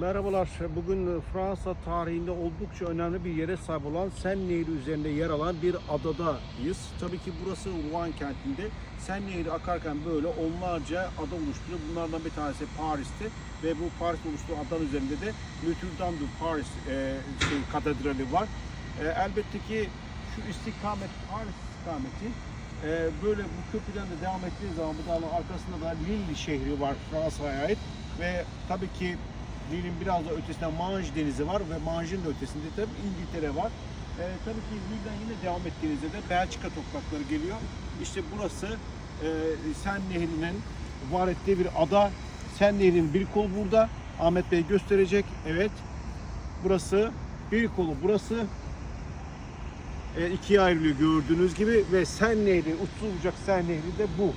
Merhabalar. Bugün Fransa tarihinde oldukça önemli bir yere sahip olan Sen Nehri üzerinde yer alan bir adadayız. Tabii ki burası Rouen kentinde. Sen Nehri akarken böyle onlarca ada oluşturuyor. Bunlardan bir tanesi Paris'ti ve bu Paris oluşturulan adanın üzerinde de Notre Dame de Paris e, şey, katedrali var. E, elbette ki şu istikamet Paris istikameti e, böyle bu köprüden de devam ettiği zaman bu dağın arkasında da Lille şehri var Fransa'ya ait ve tabii ki Lille'in biraz da ötesinde Manş denizi var ve Manş'ın da ötesinde tabii İngiltere var. E, tabii ki Lille'den yine devam ettiğinizde de Belçika toprakları geliyor. İşte burası e, Sen Nehri'nin var ettiği bir ada. Sen Nehri'nin bir kolu burada. Ahmet Bey gösterecek. Evet. Burası bir kolu burası e, ikiye ayrılıyor gördüğünüz gibi ve Sen Nehri, uçsuz bucak Sen Nehri de bu.